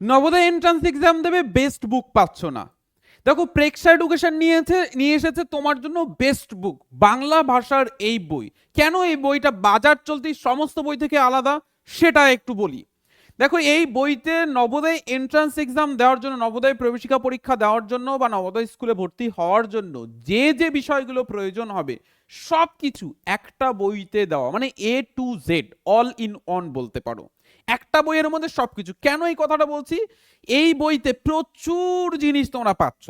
Navodaya entrance exam দেবে best book পাচ্ছ না। দেখো প্রেক্ষা এডুকেশন নিয়েছে, নিয়ে এসেছে তোমার জন্য বেস্ট বুক বাংলা ভাষার এই বই। কেন এই বইটা বাজার চলতি সমস্ত বই থেকে আলাদা? সেটা একটু বলি। দেখো, এই বইতে নবোদয় এন্ট্রান্স এক্সাম দেওয়ার জন্য, নবোদয় প্রবেশিকা পরীক্ষা দেওয়ার জন্য বা নবোদয় স্কুলে ভর্তি হওয়ার জন্য যে যে বিষয়গুলো প্রয়োজন হবে সব কিছু একটা বইতে দেওয়া মানে A to Z all in one বলতে পারো। একটা বইয়ের মধ্যে সবকিছু। কেন এই কথাটা বলছি? এই বইতে প্রচুর জিনিস তোমরা পাচ্ছ।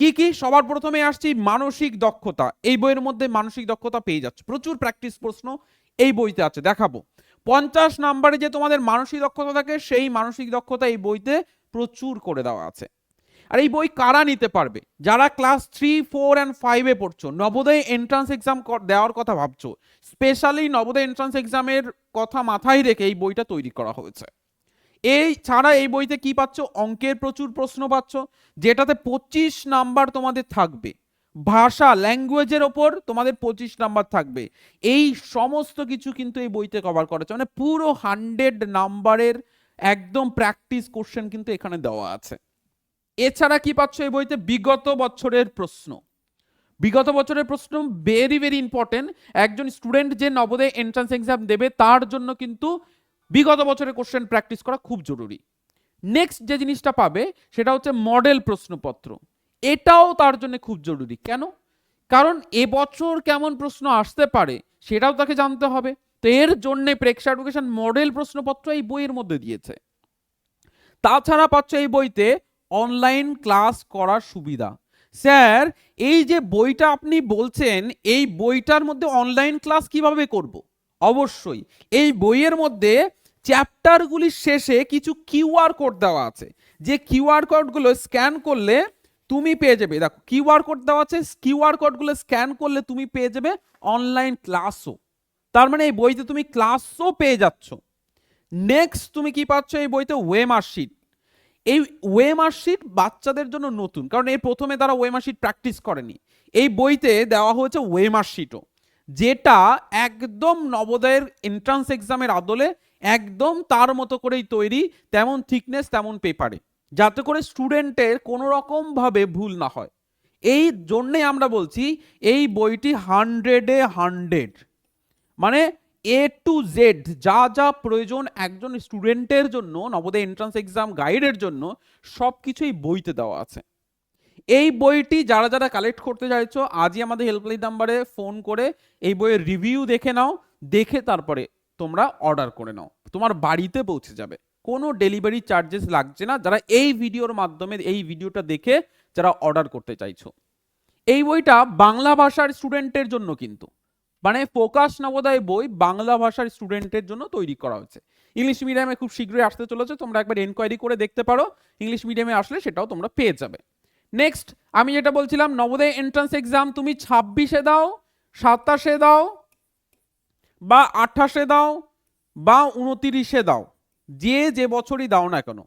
কি কি? সবার প্রথমে আসছি মানসিক দক্ষতা। এই বইয়ের মধ্যে মানসিক দক্ষতা পেয়ে যাচ্ছে। প্রচুর প্র্যাকটিস প্রশ্ন এই বইতে আছে। দেখাবো। পঞ্চাশ নাম্বারে যে তোমাদের মানসিক দক্ষতা থাকে, সেই মানসিক দক্ষতা এই বইতে প্রচুর করে দেওয়া আছে। আর এই বই কারা নিতে পারবে? যারা ক্লাস থ্রি ফোর অ্যান্ড ফাইভে পড়ছো, নবোদয় এন্ট্রান্স এক্সাম দেওয়ার কথা ভাবছ স্পেশালি নবোদয় এন্ট্রান্স এক্সামের কথা মাথায় রেখে এই বইটা তৈরি করা হয়েছে। এই ছাড়া এই বইতে কি পাচ্ছ? অঙ্কের প্রচুর প্রশ্ন পাচ্ছ, যেটাতে পঁচিশ নাম্বার তোমাদের থাকবে। ভাষা ল্যাঙ্গুয়েজের ওপর তোমাদের পঁচিশ নাম্বার থাকবে। এই সমস্ত কিছু কিন্তু এই বইতে কভার করেছে মানে পুরো হান্ড্রেড নাম্বারের একদম প্র্যাকটিস কোশ্চেন কিন্তু এখানে দেওয়া আছে। এছাড়া কি পাচ্ছ এই বইতে? বিগত বছরের প্রশ্ন। বিগত বছরের প্রশ্ন ভেরি ভেরি ইম্পর্টেন্ট একজন স্টুডেন্ট যে নবোদয় এন্ট্রান্স এক্সাম দেবে, তার জন্য কিন্তু বিগত বছরের কোশ্চেন প্র্যাকটিস করা খুব জরুরি। নেক্সট যে জিনিসটা পাবে, সেটা হচ্ছে মডেল প্রশ্নপত্র। এটাও তার জন্য খুব জরুরি। কেন? কারণ এবছর কেমন প্রশ্ন আসতে পারে, সেটাও তাকে জানতে হবে। তো এর জন্যে প্রেক্ষা এডুকেশন মডেল প্রশ্নপত্র এই বইয়ের মধ্যে দিয়েছে। তাছাড়া পাচ্ছ এই বইতে অনলাইন ক্লাস করার সুবিধা। স্যার, এই যে বইটা আপনি বলছেন, এই বইটার মধ্যে অনলাইন ক্লাস কীভাবে করব? অবশ্যই। এই বইয়ের মধ্যে চ্যাপ্টারগুলির শেষে কিছু কিউআর কোড দেওয়া আছে। যে কিউআর কোডগুলো স্ক্যান করলে তুমি পেয়ে যাবে। দেখো কিউআর কোড দেওয়া আছে কিউআর কোডগুলো স্ক্যান করলে তুমি পেয়ে যাবে অনলাইন ক্লাসও তার মানে এই বইতে তুমি ক্লাসও পেয়ে যাচ্ছ। নেক্সট তুমি কি পাচ্ছ? এই বইতে ওয়ে মার্কশিট এই ওয়ে মার্কশিট বাচ্চাদের জন্য নতুন। কারণ এই প্রথমে তারা ওয়ে মার্কশিট প্র্যাকটিস করেনি। এই বইতে দেওয়া হয়েছে ওয়ে মার্কশিটও যেটা একদম নবোদয়ের এন্ট্রান্স এক্সামের আদলে একদম তার মতো করেই তৈরি, তেমন থিকনেস তেমন পেপারে যাতে করে স্টুডেন্টের কোনো রকমভাবে ভুল না হয়। এই জন্যে আমরা বলছি, এই বইটি হান্ড্রেডে হান্ড্রেড মানে এ টু জেড যা যা প্রয়োজন একজন স্টুডেন্টের জন্য, নবোদয় এন্ট্রান্স এক্সাম গাইডের জন্য সব বইতে দেওয়া আছে। এই বইটি যারা যারা কালেক্ট করতে চাইছো, আজই আমাদের হেল্পলাইন নাম্বারে ফোন করে এই বইয়ের রিভিউ দেখে নাও, দেখে তারপরে তোমরা অর্ডার করে নাও। তোমার বাড়িতে পৌঁছে যাবে। কোনো ডেলিভারি চার্জেস লাগছে না। যারা এই ভিডিওর মাধ্যমে এই ভিডিওটা দেখে যারা অর্ডার করতে চাইছো। এই বইটা বাংলা ভাষার স্টুডেন্টের জন্য কিন্তু। মানে ফোকাস নবোদয় বই বাংলা ভাষার স্টুডেন্টের জন্য তৈরি করা হয়েছে। ইংলিশ মিডিয়ামে খুব শীঘ্রই আসতে চলেছে, তোমরা একবার এনকোয়ারি করে দেখতে পারো। ইংলিশ মিডিয়ামে আসলে সেটাও তোমরা পেয়ে যাবে। নেক্সট আমি যেটা বলছিলাম, নবোদয় এন্ট্রান্স এক্সাম তুমি ছাব্বিশে দাও, সাতাশে দাও, বা আঠাশে দাও, বা উনতিরিশে দাও। যে যে বছরই দাও না কেন,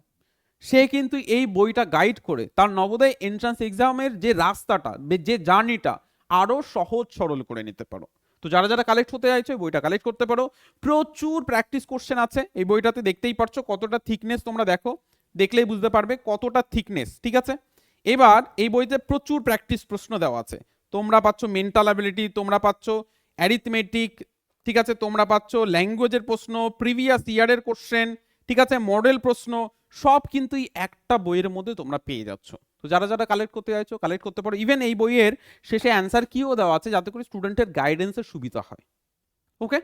সে কিন্তু এই বইটা গাইড করে তার নবোদয় এন্ট্রান্স এক্সামের যে রাস্তাটা, যে জার্নিটা আরও সহজ সরল করে নিতে পারো। তো যারা যারা কালেক্ট হতে চাইছো বইটা কালেক্ট করতে পারো। প্রচুর প্র্যাকটিস কোশ্চেন আছে, এই বইটাতে দেখতেই পারছ কতটা থিকনেস তোমরা দেখো, দেখলেই বুঝতে পারবে কতটা থিকনেস ঠিক আছে? এবার এই বইতে প্রচুর প্র্যাকটিস প্রশ্ন দেওয়া আছে। তোমরা পাচ্ছ মেন্টাল অ্যাবিলিটি তোমরা পাচ্ছ অ্যারিথমেটিক ঠিক আছে? তোমরা পাচ্ছ ল্যাঙ্গুয়েজের প্রশ্ন প্রিভিয়াস ইয়ারের কোশ্চেন ঠিক আছে? মডেল প্রশ্ন, সব কিন্তু একটা বইয়ের মধ্যে তোমরা পেয়ে যাচ্ছ। তো যারা যারা কালেক্ট করতে চাইছো কালেক্ট করতে পারো। ইভেন এই বইয়ের শেষে অ্যান্সার কিও দেওয়া আছে যাতে করে স্টুডেন্টের গাইডেন্সের সুবিধা হয়। ওকে